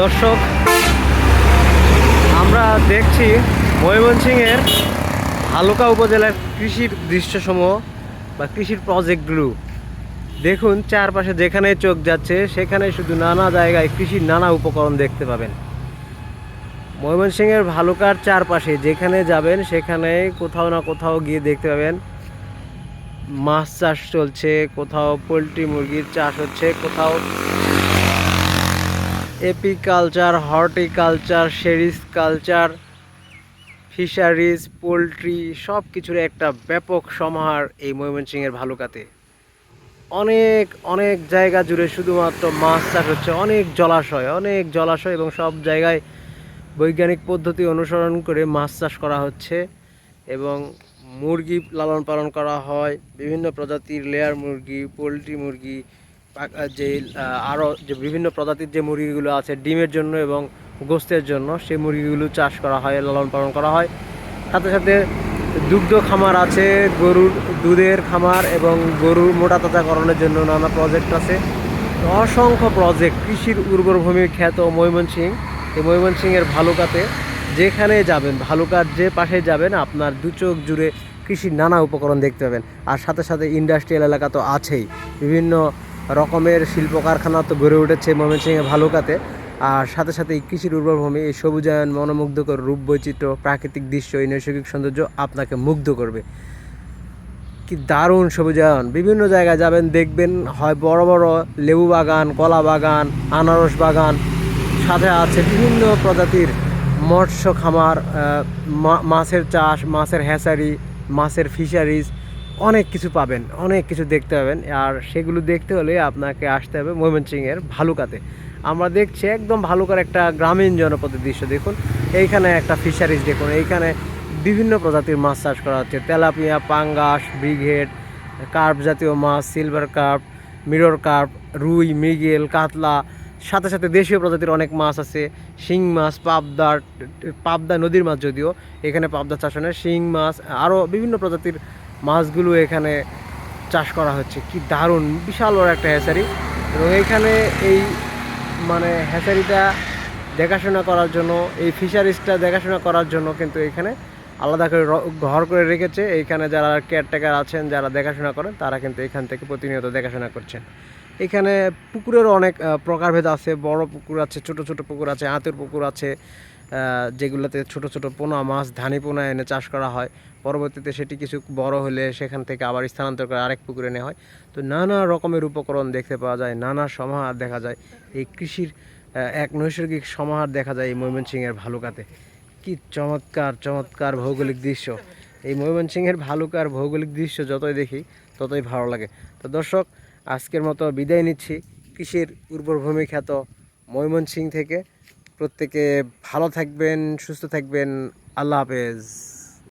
দর্শক, আমরা দেখছি ময়মনসিংহের হালুকা উপজেলার কৃষির দৃশ্যসমূহ বা কৃষির প্রজেক্টগুলো। দেখুন, চারপাশে যেখানে চোখ যাচ্ছে সেখানে শুধু নানা জায়গায় কৃষির নানা উপকরণ দেখতে পাবেন। ময়মনসিংহের ভালুকার চারপাশে যেখানে যাবেন, সেখানে কোথাও না কোথাও গিয়ে দেখতে পাবেন, মাছ চাষ চলছে, কোথাও পোলট্রি মুরগির চাষ হচ্ছে, কোথাও apiculture, horticulture sericulture, fisheries, poultry সব কিছুর একটা ব্যাপক সমাহার এই ময়মনসিংহের ভালুকাতে। অনেক অনেক জায়গা জুড়ে শুধুমাত্র মাছ চাষ হচ্ছে, অনেক জলাশয় অনেক জলাশয় এবং সব জায়গায় বৈজ্ঞানিক পদ্ধতি অনুসরণ করে মাছ চাষ করা হচ্ছে এবং মুরগি লালন পালন করা হয়, বিভিন্ন প্রজাতির লেয়ার মুরগি, পোলট্রি মুরগি যে আরও যে বিভিন্ন প্রজাতির যে মুরগিগুলো আছে, ডিমের জন্য এবং গোস্তের জন্য সেই মুরগিগুলো চাষ করা হয়, লালন পালন করা হয়। সাথে সাথে দুগ্ধ খামার আছে, গরুর দুধের খামার এবং গরুর মোটা তাজাকরণের জন্য নানা প্রজেক্ট আছে। অসংখ্য প্রজেক্ট কৃষির উর্বর ভূমির খ্যাত ময়মনসিং এই ময়মনসিংহের ভালুকাতে যেখানে যাবেন, ভালুকার যে পাশে যাবেন, আপনার দু চোখ জুড়ে কৃষির নানা উপকরণ দেখতে পাবেন। আর সাথে সাথে ইন্ডাস্ট্রিয়াল এলাকা তো আছেই। বিভিন্ন রকমের শিল্প কারখানা তো গড়ে উঠেছে ময়মনসিংহের ভালুকাতে। আর সাথে সাথে এই কৃষির উর্বর ভূমি এই সবুজায়ন মনোমুগ্ধকর রূপ বৈচিত্র্য প্রাকৃতিক দৃশ্য, এই নৈসর্গিক সৌন্দর্য আপনাকে মুগ্ধ করবে। কি দারুণ সবুজায়ন। বিভিন্ন জায়গায় যাবেন, দেখবেন, হয় বড় বড় লেবু বাগান, কলা বাগান, আনারস বাগান, সাথে আছে বিভিন্ন প্রজাতির মৎস্য খামার মাছের চাষ, মাছের হ্যাচারি, মাছের ফিশারিজ অনেক কিছু পাবেন, অনেক কিছু দেখতে পাবেন। আর সেগুলো দেখতে হলে আপনাকে আসতে হবে ময়মনসিংহের ভালুকাতে। আমরা দেখছি একদম ভালুকার একটা গ্রামীণ জনপদের দৃশ্য দেখুন। এইখানে একটা ফিশারিজ দেখুন, এইখানে বিভিন্ন প্রজাতির মাছ চাষ করা হচ্ছে। তেলাপিয়া, পাঙ্গাস, ব্রিগেড, কার্প জাতীয় মাছ সিলভার কার্প মিরর কার্প রুই, মৃগেল, কাতলা, সাথে সাথে দেশীয় প্রজাতির অনেক মাছ আছে। শিং মাছ, পাবদা পাবদা নদীর মাছ যদিও, এখানে পাবদা চাষ হয় শিং মাছ আরও বিভিন্ন প্রজাতির মাছগুলো এখানে চাষ করা হচ্ছে। কি দারুণ, বিশাল বড় একটা হ্যাচারি এবং এইখানে এই মানে হ্যাচারিটা দেখাশোনা করার জন্য, এই ফিশারিজটা দেখাশোনা করার জন্য কিন্তু এখানে আলাদা করে ঘর করে রেখেছে। এইখানে যারা কেয়ারটেকার আছেন, যারা দেখাশোনা করেন, তারা কিন্তু এখান থেকে প্রতিনিয়ত দেখাশোনা করছেন। এখানে পুকুরেরও অনেক প্রকারভেদ আছে। বড় পুকুর আছে, ছোট ছোট পুকুর আছে, আঁতের পুকুর আছে। যেগুলোতে ছোট ছোট পোনা মাছ, ধানি পোনা এনে চাষ করা হয়। পরবর্তীতে সেটি কিছু বড় হলে সেখান থেকে আবার স্থানান্তর করে আরেক পুকুরে নেওয়া হয়। তো নানা রকমের উপকরণ দেখতে পাওয়া যায়, নানা সমাহার দেখা যায়। এই কৃষির এক নৈসর্গিক সমাহার দেখা যায় এই ময়মনসিংহের ভালুকাতে। কি চমৎকার চমৎকার ভৌগোলিক দৃশ্য। এই ময়মনসিংহের ভালুকার ভৌগোলিক দৃশ্য যতই দেখি, ততই ভালো লাগে। তো দর্শক, আজকের মতো বিদায় নিচ্ছি। কৃষির উর্বর ভূমি খ্যাত ময়মনসিংহ থেকে প্রত্যেকে ভালো থাকবেন সুস্থ থাকবেন। আল্লাহ হাফেজ।